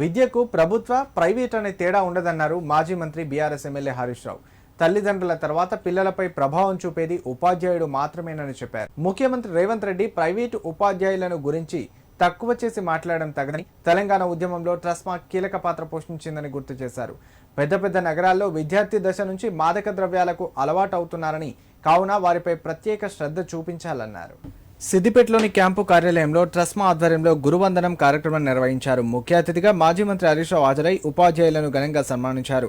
విద్యకు ప్రభుత్వ ప్రైవేట్ అనే తేడా ఉండదన్నారు మాజీ మంత్రి బీఆర్ఎస్ ఎమ్మెల్యే హరీష్ రావు. తల్లిదండ్రుల తర్వాత పిల్లలపై ప్రభావం చూపేది ఉపాధ్యాయుడు మాత్రమేనని చెప్పారు. ముఖ్యమంత్రి రేవంత్ రెడ్డి ప్రైవేటు ఉపాధ్యాయులను గురించి తక్కువ చేసి మాట్లాడడం తగదని తెలంగాణ ఉద్యమంలో ట్రస్మా కీలక పాత్ర పోషించిందని గుర్తు చేశారు. పెద్ద పెద్ద నగరాల్లో విద్యార్థి దశ నుంచి మాదక ద్రవ్యాలకు అలవాటు అవుతున్నారని కావున వారిపై ప్రత్యేక శ్రద్ధ చూపించాలన్నారు. సిద్దిపేటలోని క్యాంపు కార్యాలయంలో ట్రస్మా ఆధ్వర్యంలో గురువందనం కార్యక్రమం నిర్వహించారు. ముఖ్య అతిథిగా మాజీ మంత్రి హరీష్ రావు హాజరై ఉపాధ్యాయులను ఘనంగా సన్మానించారు.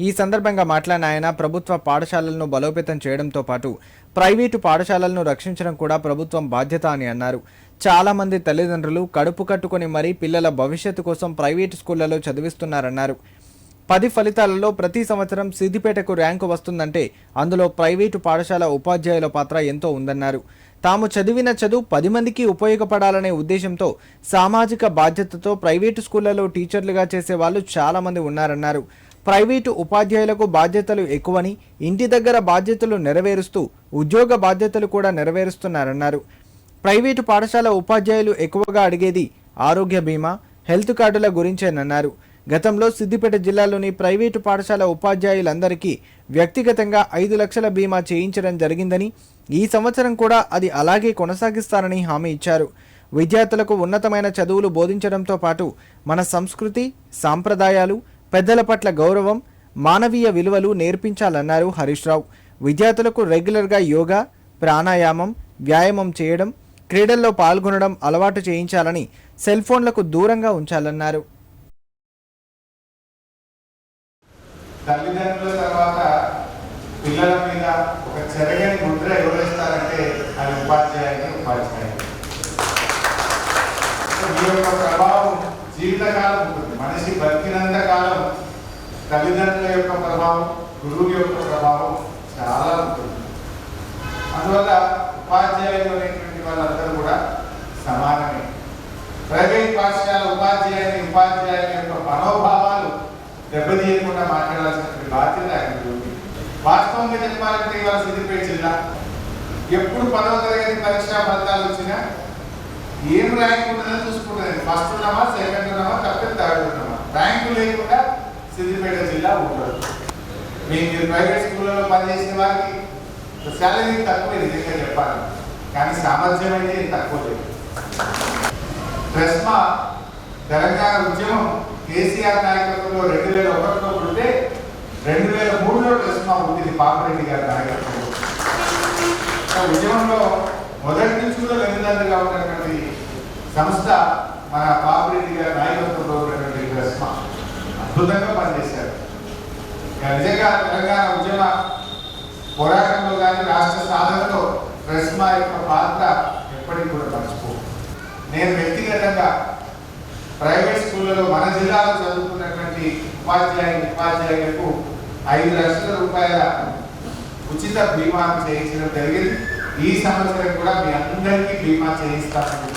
ఈ సందర్భంగా మాట్లాడిన ఆయన ప్రభుత్వ పాఠశాలలను బలోపేతం చేయడంతో పాటు ప్రైవేటు పాఠశాలలను రక్షించడం కూడా ప్రభుత్వం బాధ్యత అని అన్నారు. చాలా మంది తల్లిదండ్రులు కడుపు కట్టుకొని మరీ పిల్లల భవిష్యత్తు కోసం ప్రైవేటు స్కూళ్ళలో చదివిస్తున్నారన్నారు. పది ఫలితాలలో ప్రతి సంవత్సరం సిద్దిపేటకు ర్యాంకు వస్తుందంటే అందులో ప్రైవేటు పాఠశాల ఉపాధ్యాయుల పాత్ర ఎంతో ఉందన్నారు. తాము చదివిన చదువు పది మందికి ఉపయోగపడాలనే ఉద్దేశంతో సామాజిక బాధ్యతతో ప్రైవేటు స్కూళ్ళలో టీచర్లుగా చేసే వాళ్ళు చాలామంది ఉన్నారన్నారు. ప్రైవేటు ఉపాధ్యాయులకు బాధ్యతలు ఎక్కువని ఇంటి దగ్గర బాధ్యతలు నెరవేరుస్తూ ఉద్యోగ బాధ్యతలు కూడా నెరవేరుస్తున్నారన్నారు. ప్రైవేటు పాఠశాల ఉపాధ్యాయులు ఎక్కువగా అడిగేది ఆరోగ్య బీమా హెల్త్ కార్డుల గురించేనన్నారు. గతంలో సిద్దిపేట జిల్లాలోని ప్రైవేటు పాఠశాల ఉపాధ్యాయులందరికీ వ్యక్తిగతంగా ఐదు లక్షల బీమా చేయించడం జరిగిందని ఈ సంవత్సరం కూడా అది అలాగే కొనసాగిస్తారని హామీ ఇచ్చారు. విద్యార్థులకు ఉన్నతమైన చదువులు బోధించడంతో పాటు మన సంస్కృతి సాంప్రదాయాలు పెద్దల పట్ల గౌరవం మానవీయ విలువలు నేర్పించాలన్నారు హరీష్ రావు. విద్యార్థులకు రెగ్యులర్గా యోగా ప్రాణాయామం వ్యాయామం చేయడం క్రీడల్లో పాల్గొనడం అలవాటు చేయించాలని సెల్ ఫోన్లకు దూరంగా ఉంచాలన్నారు. తల్లిదండ్రుల తర్వాత పిల్లల మీద ఒక చెరగని ముద్ర ఎవరేస్తారంటే అది ఉపాధ్యాయుని ఉపాధ్యాయులు ఈ యొక్క ప్రభావం జీవితకాలం ఉంటుంది. మనిషి బతికినంత కాలం తల్లిదండ్రుల యొక్క ప్రభావం గురువు యొక్క ప్రభావం చాలా ఉంటుంది. అందువల్ల ఉపాధ్యాయులు అనేటువంటి వాళ్ళందరూ కూడా సమానమే ప్రైవేట్ పాఠశాల ఉపాధ్యాయుని ఉపాధ్యాయుని యొక్క మనోభావాలు దెబ్బతీయకుండా మాట్లాడాల్సిన బాధ్యత ఆయనకు వాస్తవంగా చెప్పాలంటే ఇవాళ సిద్దిపేట జిల్లా ఎప్పుడు పదవ తరగతి పరీక్షా ఫలితాలు వచ్చినా ఏం ర్యాంక్ ఉంటుందని చూసుకుంటుంది ఫస్ట్ ఉన్నామా సెకండ్ ఉన్నామా తప్పని థర్డ్ ఉన్నామా. ర్యాంకు లేకుండా సిద్దిపేట జిల్లా ఉండదు. మీరు ప్రైవేట్ స్కూళ్ళలో పనిచేసిన వారికి శాలరీ తక్కువ నిజంగా చెప్పాలి. కానీ సామర్థ్యం అయితే తక్కువ లేదు. ట్రెస్మా తెలంగాణ ఉద్యమం కేసీఆర్ నాయకత్వంలో రెండు మూడులో ట్రెస్మా పాపరెడ్డి గారి నాయకత్వంలో ఉద్యమంలో మొదటి నుంచి కూడా వెనుదండుగా ఉన్నటువంటి సంస్థ మన పాపిరెడ్డి గారి నాయకత్వంలో ఉన్నటువంటి ట్రెస్మా అద్భుతంగా పనిచేశారు. నిజంగా తెలంగాణ ఉద్యమ పోరాటంలో కానీ రాష్ట్ర సాధనలో ట్రెస్మా యొక్క పాత్ర ఎప్పటికీ కూడా మర్చిపో నేను వ్యక్తిగతంగా ప్రైవేట్ స్కూళ్ళలో మన జిల్లాలో చదువుకున్నటువంటి ఉపాధ్యాయులు ఉపాధ్యాయులకు ఐదు లక్షల రూపాయల ఉచిత బీమా చేయించడం జరిగింది. ఈ సంవత్సరం కూడా మీ అందరికీ బీమా చేయిస్తామని